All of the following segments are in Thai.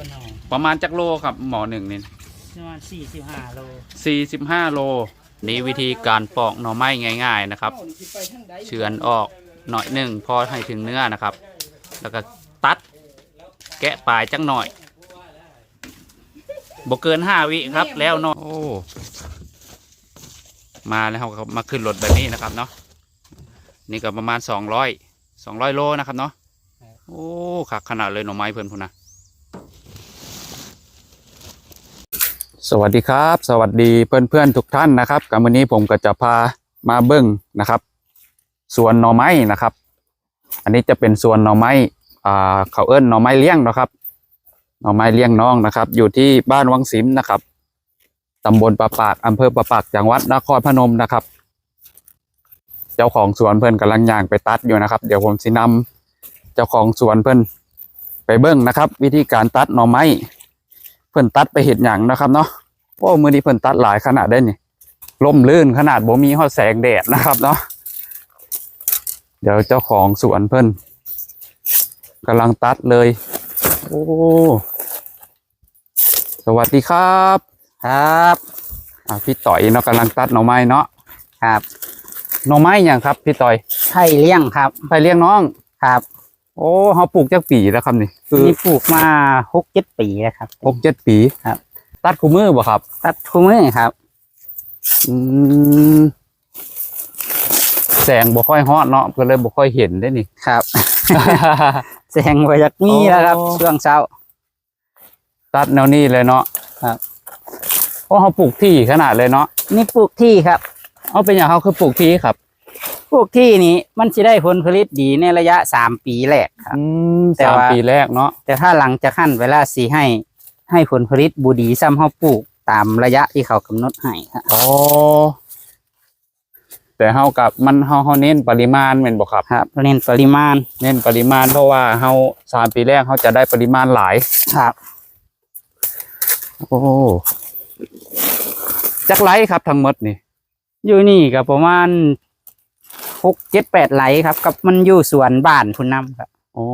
ก็หน่อยประมาณจักโลครับหมอหนึ่งนี่ประมาณสี่สิบห้าโลสี่สิบห้าโล นี่วิธีการปอกหน่อไม้ง่าย ๆนะครับ เฉือนออกหน่อยหนึ่งพอให้ถึงเนื้อนะครับ แล้วก็ตัดแกะปลายจังหน่อยบกเกินห้าวิครับแล้วเนาะโอ้มาแล้วเราก็มาขึ้นรถแบบนี้นะครับเนาะนี่ก็ประมาณสองร้อยสองร้อยโลนะครับเนาะโอ้ขักขนาดเลยหน่อไม้เพื่อนพูนนะ สวัสดีครับ สวัสดีเพื่อนๆทุกท่านนะครับกับวันนี้ผมก็จะพามาเบิ้งนะครับสวนหน่อไม้นะครับ อันนี้จะเป็นสวนหน่อไม้อ่าเขาเอิ้นหน่อไม้เลี้ยงนะครับหน่อไม้เลี้ยงน้องนะครับ อยู่ที่บ้านวังสิมนะครับตำบลประปากอำเภอประปากจังหวัดนครพนมนะครับ เจ้าของสวนเพิ่อนกำลังย่างไปตัดอยู่นะครับ เดี๋ยวผมสินำเจ้าของสวนเพิ่อนไปเบิ้งนะครับ วิธีการตัดหน่อไม้เพิ่อนตัดไปเห็ดหยังนะครับเนาะ โอ้มือนี้เพิ่นตัดหลายขนาดได้นี่ล่มลื่นขนาดบ่มีฮอดแสงแดดนะครับเนาะเดี๋ยวเจ้าของสวนเพิ่นกำลังตัดเลย โอ้สวัสดีครับ ครับอ่าพี่ต่อยเนาะกำลังตัดหน่อไม้เนาะครับหน่อไม้อย่างครับ พี่ต่อยไผ่เลี้ยงครับไปเลี้ยงน้อง ครับ โอ้เขาปลูกจักปีแล้วครับนี่คือนี่ปลูกมาหกเจ็ดปีแล้วครับ หกเจ็ดปีครับ ตัดคู่มือบ่ครับ ตัดทุกมือครับอืมแสงบ่ค่อยฮอดเนาะก็เลยบ่ค่อยเห็นได้นี่ครับ แสงไว้จากนี้แล้วครับโอ้ช่วงเช้า ตัดแนวนี้เลยเนาะครับโอ้เขาปลูกที่ขนาดเลยเนาะนี่ปลูกที่ครับเอาเป็นอย่างเขาคือปลูกที่ครับปลูกที่นี้มันจะได้ผลผลิตดีในระยะสามปีแรกครับอืมแต่สามว่าปีแรกเนาะแต่ถ้าหลังจากขั้นเวลาสีให้ ให้ผลผลิตบูดีซ้ำเฮาปลูกตามระยะที่เขากำหนดให้ครับอ๋อแต่เฮากับมันเฮาเฮาเน้นปริมาณแม่นบ่ครับ ครับเน้นปริมาณเน้นปริมาณเพราะว่าเฮาสามปีแรกเฮาจะได้ปริมาณหลาย ครับโอ้จักไรครับทั้งหมดนี่ อยู่นี่ก็ประมาณหกเจ็ดแปดไหลครับ กับมันอยู่สวนบ้านคุณน้ำครับ โอ้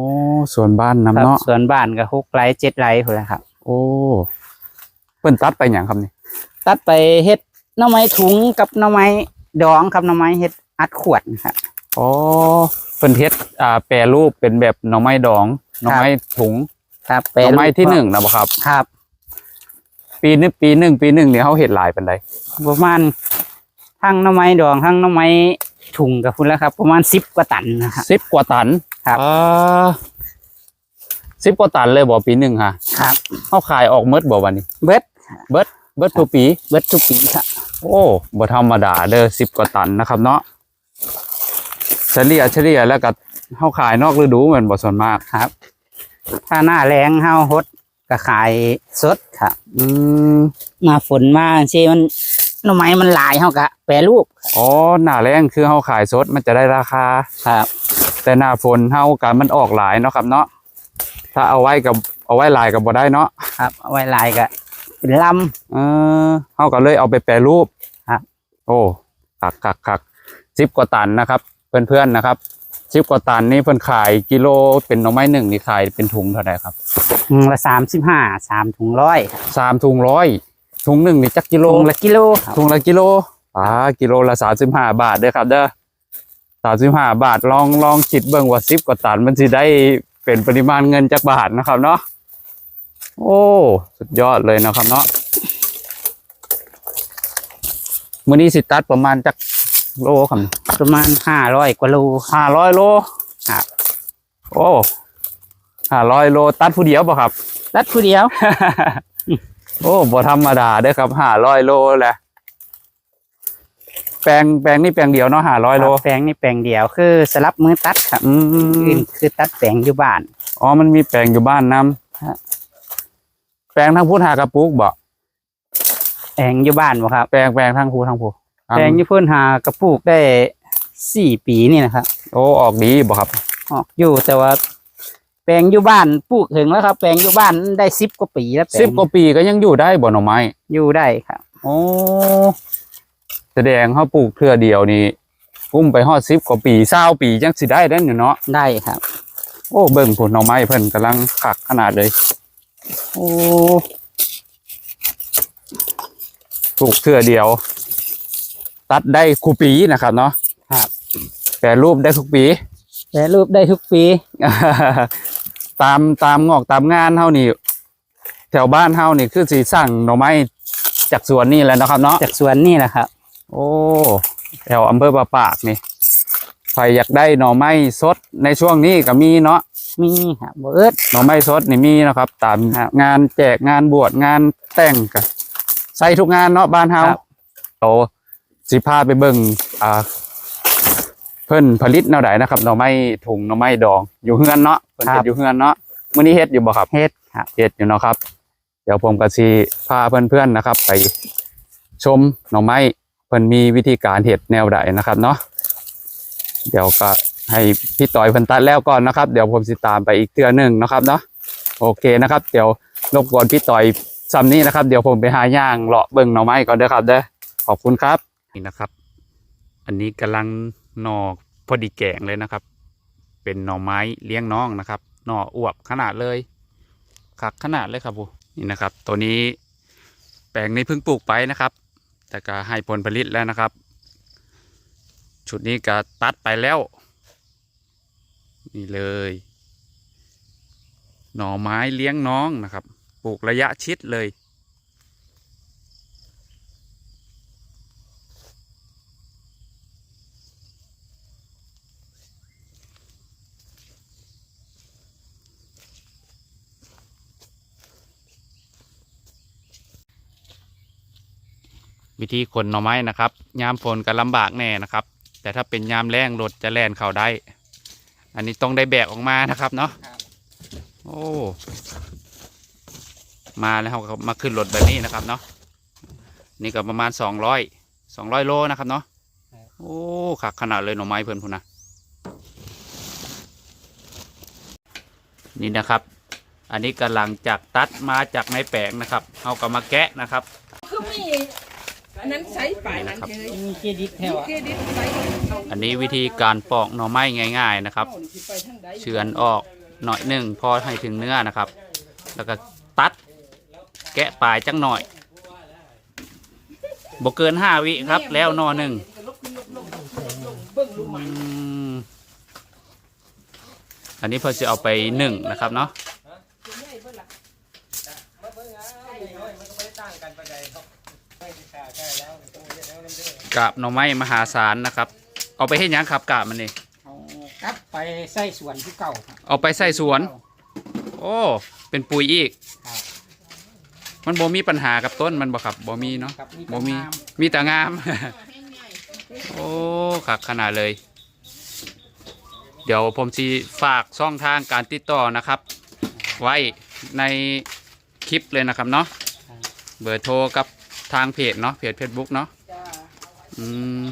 ส่วนบ้านครัน้ำบเนาะสวนบ้านก็หกไหลเจ็ดไหลพุ่นแหละครับ โอ้เพิ่นตัดไปหยังครับนี่ตัดไปเฮ็ดหน่อไม้ถุงกับหน่อไม้ดองครับหน่อไม้เฮ็ดอัดขวดครับอ๋อเพิ่นเฮ็ดอ่าแปรรูปเป็นแบบหน่อไม้ดองหน่อไม้ถุงครับหน่อไม้ที่หนึ่งนะบ่ครับครับ ปีนึงปีหนึ่งปีหนึ่งเนี่ยเขาเห็ดหลายเป็นไดประมาณทั้งหน่อไม้ดองทั้งหน่อไม้ถุงกับพุ่นแล้วครับ ประมาณสิบกว่าตันนะครับสิบกว่าตันครับอ่า สิบกว่าตันเลยบ่ปีหนึ่งฮะครับเขาขายออกเมดบ่วันนี้ เบิดเบิดเบิดทุกปี เบิดทุกปีครับโอ้บ่ธรรมดาเด้อสิบกว่าตันนะครับเนาะเฉลี่ยเฉลี่ยแล้วก็เขาขายนอกฤดูเหมือนบ่ส่วนมากครับ ถ้าหน้าแรงเฮาฮดก็ขายสดครับ อืมหน้าฝนมาสิมันหน่อไม้มันหลายเฮาก็แปรรูปอ๋อหน้าแรงคือเขาขายสดมันจะได้ราคาครับ แต่หน้าฝนเฮากันมันออกหลายเนาะครับเนาะ ถ้าเอาไว้กับเอาไว้หลายกับบ่ได้เนาะครับเอาไว้หลายก็เป็นลเออเขาก็เลยเอาไปแปรรูปครับ โอ้คักคักคักสิบกว่าตันนะครับ เพื่อนเพื่อนๆนะครับสิบกว่าตันนี่เพิ่นขายกิโลเป็นหน่อไม้หนึ่งนี่ขายเป็นถุงเท่าไหร่ครับำถุงละสามสิบห้าสามถุงร้อยครับสามถุงร้อยถุงหนึ่งนี่จักกิโลถุงละกิโลครับถุงละกิโลอ่ากิโลละสามสิบห้าบาทเด้อครับ เด้อสามสิบห้าบาทลองลองคิดเบิ่งว่าสิบกว่าตันมันสิได้ เป็นปริมาณเงินจักบาทนะครับเนาะโอ้ สุดยอดเลยนะครับเนาะมื้อนี้สิตัดประมาณจักโลครับประมาณห้าร้อยกว่าโลห้าร้อยโลครับโอ้ห้าร้อยโลตัดผู้เดียวป่ะครับ ตัดผู้เดียว โอ้บ่ธรรมดาเด้อครับห้าร้อยโลแหละ แปลงแปลงนี่แปลงเดียวเนาะห้าร้อยโลแปลงนี่แปลงเดียวคือสลับมือตัดครับอือื่มนคือตัดแปลงอยู่บ้านอ๋อมันมีแปลงอยู่บ้านน้ฮะำแปลงทั้งพูดหากระปุกบ่แปลงอยู่บ้านบ่ครับแปลงแปลงทั้งพูทั้งพูแปลงอยู่เพิ่นหากระปุกได้สี่ปีนี่นะครับโอ้ออกดีบ่ครับ ออกอยู่แต่ว่า แปลงอยู่บ้านปลูกถึงแล้วครับ แปลงอยู่บ้านได้สิบกว่าปีแล้วแปลงสิบกว่าปีก็ยังอยู่ได้บ่หน่อไม้อยู่ได้ครับ โอ้ แสดงเขาปลูกเพื่อเดียวนี่กุ้มไปฮอดสิบกว่าปีเศร้าปียังสิได้ได้อยู่เนาะได้ครับ โอ้เบิ่งผลหน่อไม้เพิ่นกำลังขักขนาดเลย โอ้ปลูกเทื่อเดียว ตัดได้คูปีนะครับเนาะครับแต่รูปได้ทุกปีแปรรูปได้ทุกปี ตามตามงอกตามงานเฮานี่ แถวบ้านเฮานี่คือสีสั่งหน่อไม้จากสวนนี่แหละนะครับเนาะจากสวนนี่แหละครับ โอ้แถวอำเภอปะปากนี่ใครอยากได้หน่อไม้สดในช่วงนี้ก็มีเนาะมีครับบ่เอิดหน่อไม้สดนี่มีนะครับ ตามครับงานแจกงานบวชงานแต่งกันใส่ทุกงานเนาะบ้านเฮาครับโตสิพาไปเบิ่งอ่าเพิ่นผลิตแนวใดนะครับหน่อไม้ถุงหน่อไม้ดองอยู่เฮือนเนาะเพิ่นเฮ็ดอยู่เฮือนเนาะมื้อนี้เฮ็ดอยู่บ่ครับเฮ็ดครับเฮ็ดอยู่เนาะครับ เดี๋ยวผมก็สิพาเพื่อนๆนะครับ ไปชมหน่อไม้ เพิ่นมีวิธีการเฮ็ดแนวใดนะครับเนาะเดี๋ยวก็ให้พี่ต่อยเพิ่นตัดแล้วก่อนนะครับ เดี๋ยวผมสิตามไปอีกเทื่อหนึงนะครับเนาะโอเคนะครับ เดี๋ยวรบกวนพี่ต่อยซ้ำนี้นะครับ เดี๋ยวผมไปหาย่างเลาะเบิ่งหน่อไม้ก่อนเด้อครับเด้อขอบคุณครับนี่นะครับ อันนี้กำลังหน่อพอดีแกงเลยนะครับ เป็นหน่อไม้เลี้ยงน้องนะครับ หน่ออวบขนาดเลยคักขนาดเลยครับผมนี่นะครับ ตัวนี้แปลงนี้เพิ่งปลูกไปนะครับ แต่ก็ให้ผลผลิตแล้วนะครับ ชุดนี้ก็ตัดไปแล้ว นี่เลย หน่อไม้เลี้ยงน้องนะครับ ปลูกระยะชิดเลย วิธีขนหน่อไม้นะครับยามฝนก็ลำบากแน่นะครับ แต่ถ้าเป็นยามแรงรถจะแล่นเข้าได้ อันนี้ต้องได้แบกออกมานะครับเนาะโอ้มาแล้วเขาก็มาขึ้นรถแบบนี้นะครับเนาะนี่ก็ประมาณสองร้อยสองร้อยโลนะครับเนาะโอ้ขักขนาดเลยหน่อไม้เพื่อนพูนนะนี่นะครับ อันนี้กำลังจากตัดมาจากในแปลงนะครับเขาก็มาแกะนะครับคือมีอั นนั้นใช้ป่ายนั้นเลยมีเครดิตแถวเครดิตใช้เขาอันนี้วิธีการปอกหน่อไม้ง่าย ๆนะครับเข้านี่สิไปทางใดเฉือนออกหน่อยหนึ่งพอให้ถึงเนื้อนะครับ แล้วก็ตัดแกะปลายจังหน่อยบกเกินห้าวิครับ แล้วหนอหนึ่งอืมอันนี้พอจะเอาไปหนึ่งนะครับเนาะ กาบหน่อไม้มหาศาลนะครับ เอาไปให้ยังครับกาบมันนี่เอากลับไปใส่สวนที่เก่าครับเอาไปใส่สวน โอ้เป็นปุ๋ยอีก ครับมันบ่มีปัญหากับต้นมันบ่ครับบ่มีเนาะครับมีบ่มีงามมีแต่งาม โอ้ขักขนาดเลย เดี๋ยวผมสิฝากช่องทางการติดต่อนะครับ ไว้ในคลิปเลยนะครับเนาะเบอร์โทรกับ ทางเพจเนาะเพจ Facebook เนาะจ้าอืม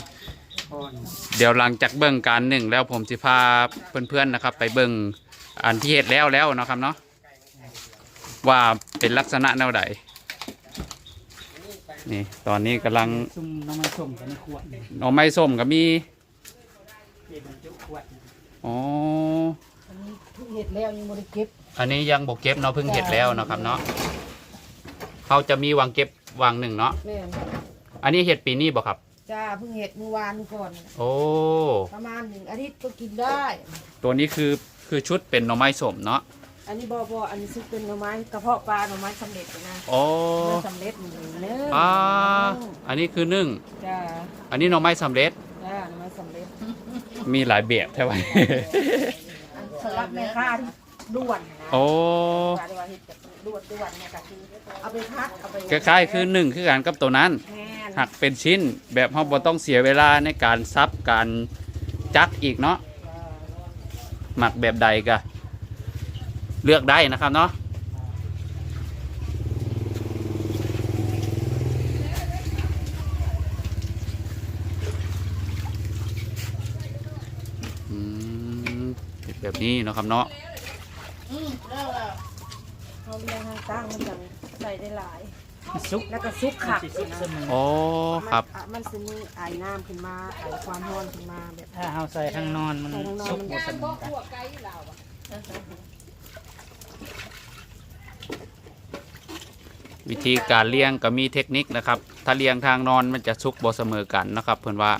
ก่อนเดี๋ยวหลังจากเบิ่งการหนึ่งแล้วผมสิพาเพื่อนๆนะครับ ไปเบิ่งอันที่เฮ็ดแล้วแล้วเนาะครับเนาะว่าเป็นลักษณะแนวใดนี่ ตอนนี้กำลังซุ่มน้ำมันส้มกันในขวดนี่หน่อไม้ส้มก็มีเก็บบรรจุขวดอ๋ออันนี้เพิ่งเห็ดแล้วยังบริเก็บอันนี้ยังบกเก็บเนาะเพิ่งเฮ็ดแล้วเนาะครับเนาะเขาจะมีวางเก็บ วางหนึ่งเนาะแม่นอันนี้เฮ็ดปีนี้บ่ครับ จ้าเพิ่งเห็ดเมื่อวานก่อน โอ้ ประมาณหนึ่งอาทิตย์ก็กินได้ ตัวนี้คือคือชุดเป็นหน่อไม้ส้มเนาะอันนี้บอบออันนี้ซุปเป็นหน่อไม้กระเพาะปลาหน่อไม้สำเร็จนะโอ้เนื้อสำเร็จหมูเนื้ออ่าอันนี้คือนึ่ง จ้าอันนี้หน่อไม้สำเร็จ จ้าหน่อไม้สำเร็จ มีหลายแบบใช่ไหมอันสำหรับแม่ค้าที่ด่วนนะโอ้ ว่าได้ว่าเห็ดแบบด่วนด่วนเนี่ยก็คือ เอาไปพักเอาไปคล้ายๆคือหนึ่งคือการกับตัวนั้น แม่นหักเป็นชิ้นแบบเราบ่ต้องเสียเวลาในการซับการจักอีกเนาะจ้าหมักแบบใดก็เลือกได้นะครับเนาะอืมเป็นแบบนี้เนาะครับเนาะ อืมแล้วอะเขาเรียงทางตั้งมันจะ ใส่ได้หลายซุกแล้วก็ซุกขักสิซุกเสมอโอ้ครับ มันจะมีไอ้น้ำขึ้นมาไอ้ความร้อนขึ้นมาแบบถ้าเอาใส่ทางนอนมันใส่ทางนอนซุกมันบ่เสมอกันวิธีการเลี้ยงก็มีเทคนิคนะครับ ถ้าเลี้ยงทางนอนมันจะสุกบ่เสมอกันนะครับ เพื่อนว่า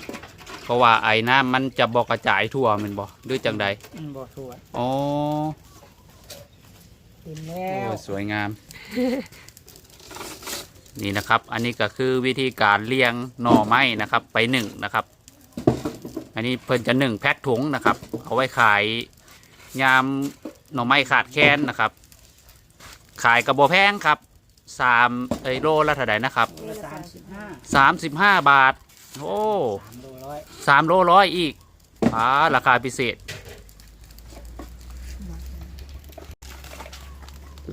เพราะว่าไอ้น้ำมันจะบอกกระจายทั่วแมันบ่หรือจังใดมันบ่ทั่วอ๋อเต็มแล้วโอ้สวยงาม นี่นะครับ อันนี้ก็คือวิธีการเลี้ยงหน่อไม้นะครับ ไปหนึ่งนะครับ อันนี้เพิ่นจะหนึ่งแพ็คถุงนะครับ เอาไว้ขายยามหน่อไม้ขาดแคลนนะครับ ขายกระโบแพงครับสามเอยโลละเท่าไหร่นะครับสามสิบห้าสามสิบห้าบาท โอ้สามโลร้อยสามโลร้อยอีกอ่าราคาพิเศษ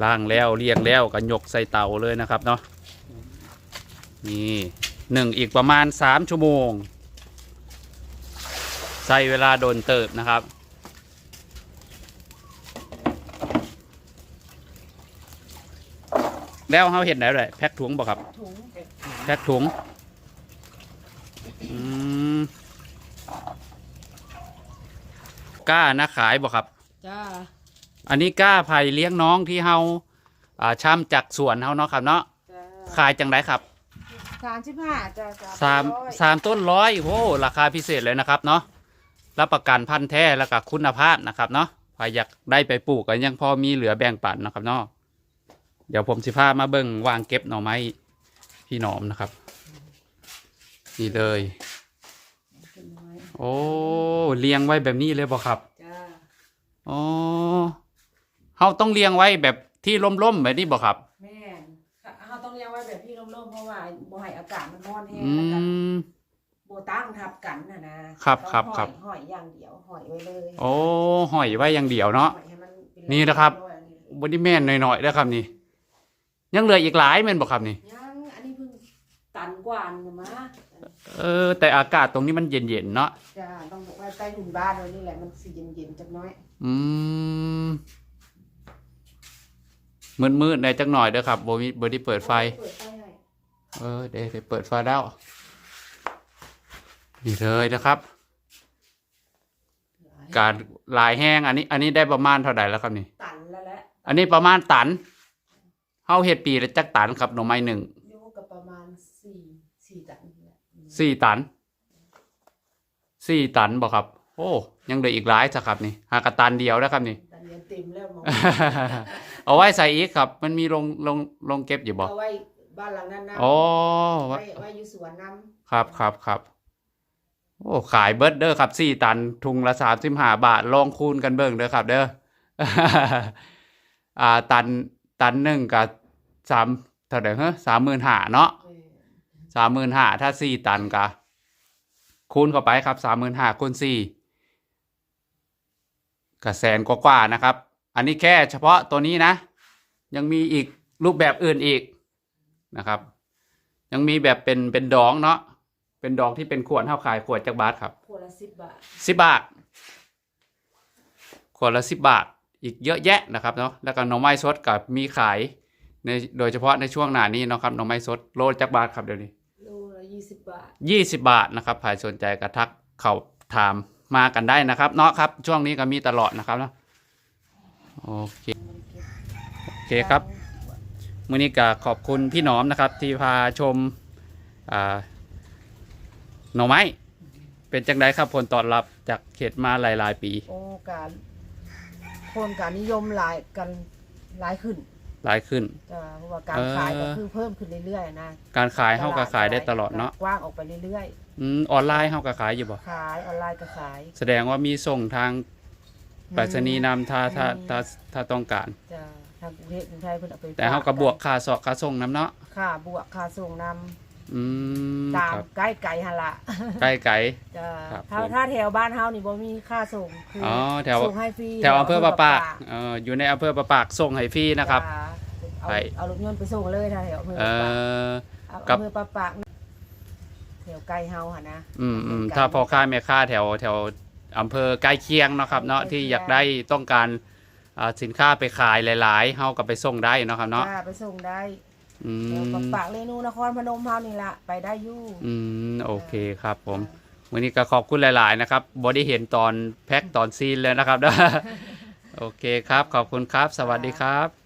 ล่างแล้วเรียงแล้วก็ยกใส่เตาเลยนะครับเนาะ นี่หนึ่งอีกประมาณสามชั่วโมง ใส่เวลาโดนเติบนะครับ แล้วเขาเห็นไหนเลยแพ็คถุงบอกครับ ถุงแพ็คถุงอืมกล้านะขายบอกครับ จ้า อันนี้กล้าไผ่เลี้ยงน้องที่เฮาอ่าช่ำจากสวนเฮาเนาะครับเนาะจ้าขายจังไรครับ สามสิบห้าจ้าสามร้อยสามต้นร้อยโอ้ราคาพิเศษเลยนะครับเนาะรับประกันพันธุ์แท้แล้วก็คุณภาพนะครับเนาะใครอยากได้ไปปลูกก็ยังพอมีเหลือแบ่งปันนะครับเนาะเดี๋ยวผมสิพามาเบิ่งวางเก็บหน่อไม้พี่หนอมนะครับ นี่เลย เป็นไม้โอ้เลี้ยงไว้แบบนี้เลยบ่ครับจ้าอ๋อเฮาต้องเลี้ยงไว้แบบที่ร่มๆแบบนี้บ่ครับ เพราะว่าบ่ให้อากาศมันร้อนแห้งอืแล้วก็มบ่ตั้งทับกันนะนะครับต้องครับครับห้อยห้อยอย่างเดียวห้อยไว้เลยโอ้หอยไว้อย่างเดียวเนาะห้อยให้มันเป็นี่นะครับ อยๆอันนี้บไดแม่นหน่อยๆนะครับนี่ ยังเหลืออีกหลายแม่นบ่ครับนี่ ยังอันนี้เพิ่งตันกว่านี่มาเออ แต่อากาศตรงนี้มันเย็นๆเนาะจ้าต้องบอกว่าใต้ถุนบ้านเรานี่แหละมันสิเย็นๆจักหน้อยอืมมืดๆในอยจักหน่อยเด้อครับบ่มีบ่ได้เปิดไฟ เปิดไฟให้ เออเดี๋ยวเดี๋ยวเปิดไฟแล้ว นี่เลยนะครับ การลายแห้งอันนี้ อันนี้ได้ประมาณเท่าไหร่แล้วครับนี่ ตันแล้วแหละอันนี้ประมาณตันเฮาเฮ็ดปีละจักตันครับหน่อไม้หนึ่งอยู่กับประมาณสี่สี่ตันนี่แหละอืมสี่ตันสี่ตันบอกครับ โอ้ยังเหลืออีกหลายสักครับนี่หากระตันเดียวนะครับนี่ตันเดียวเต็มแล้วหมอเอาไว้ใส่อีกครับ มันมีลงลงลงเก็บอยู่บ่เอาไว้ บ้านหลังนั้นนะอ๋อไว้ไว้อยู่สวนน้ครับครับครับโอ้ขายเบิร์ดเด้อครับสี่ตันทุงละสามสิบห้าบาทลองคูณกันเบิ่งเด้อครับ เด้ออ่าตันตันหนึ่งกับสามเท่าไหร่ฮะสามหมื่นห้าเนาะำเออสามหมื่นห้าถ้าสี่ตันกะคูณเข้าไปครับสามหมื่นห้าคูณสี่ก็แสนกว่าๆนะครับ อันนี้แค่เฉพาะตัวนี้นะ ยังมีอีกรูปแบบอื่นอีก นะครับ ยังมีแบบเป็นเป็นดองเนาะเป็นดองที่เป็นขวดเท่าขายขวดจากบาทครับขวดละสิบบาทสิบบาทขวดละสิบบาท อีกเยอะแยะนะครับเนาะแล้วก็หน่อไม้สดกับมีขายในโดยเฉพาะในช่วงหน้านี้เนาะครับหน่อไม้สดโลจากบาทครับเดี๋ยวนี้โลละยี่สิบบาทยี่สิบบาทนะครับใครสนใจกระทักเขาถามมากันได้นะครับเนาะครับ ช่วงนี้ก็มีตลอดนะครับเนาะโอเคโอเคครับ มื้อนี้ก็ขอบคุณพี่หนอมนะครับ ที่พาชมอ่าหน่อไม้ เป็นจังไดครับผลตอบรับจากเขตมาหลาย ๆ ปี โอ้การคนการนิยมหลายกันหลายขึ้นหลายขึ้นจ้ะเพราะว่าการเออขายก็คือเพิ่มขึ้นเรื่อยๆนะการขายเฮาก็ขายได้ตลอดเนาะกว้างออกไปเรื่อยอืมออนไลน์เฮาก็ขายอยู่บ่ๆ ขายออนไลน์ก็ขายแสดงว่ามีส่งทางไปรษณีย์นำถ้าถ้าถ้าถ้าต้องการ จ้ะ ทางกรุงเทพกรุงไทยเพิ่นเอาไปแต่เฮาก็บวกค่าสอกค่าส่งน้ำเนาะค่าบวกค่าส่งนำอืมตามครับใกล้ไก่หั่นละใกล้ไกลจ้ะครับถ้าผม ถ้าแถวบ้านเฮานี่บ่มีค่าส่งคืออ๋อแถวส่งให้ฟรีแถวอำเภอประปากเอ่ออยู่ในอำเภอประปากส่งให้ฟรีนะครับ จ้เอาไป เอารถยนต์ไปส่งเลยถ้าแถวอำเภอเอประปาก อ เอากับ อำเภอประปากแถวไกลเฮาหั่นนะ อืมอืมถ้าพอค้าแม่ค้าแถวแถวอำเภอใกล้เคียงเนาะครับ เนาะใกล้เคียง ที่อยากได้ต้องการ อ่าสินค้าไปขายหลาย ๆเฮาก็ไปส่งได้เนาะครับเนาะจ้าไปส่งได้อืแถวมประปากเรนูนครพนมเฮานี่ละไปได้อยู่ อืมโอเคครับผมวันนี้ก็ขอบคุณหลาย ๆ นะครับบอได้เห็นตอนแพ็คตอนซีนเลยนะครับ โอเคครับ ขอบคุณครับ สวัสดีครับ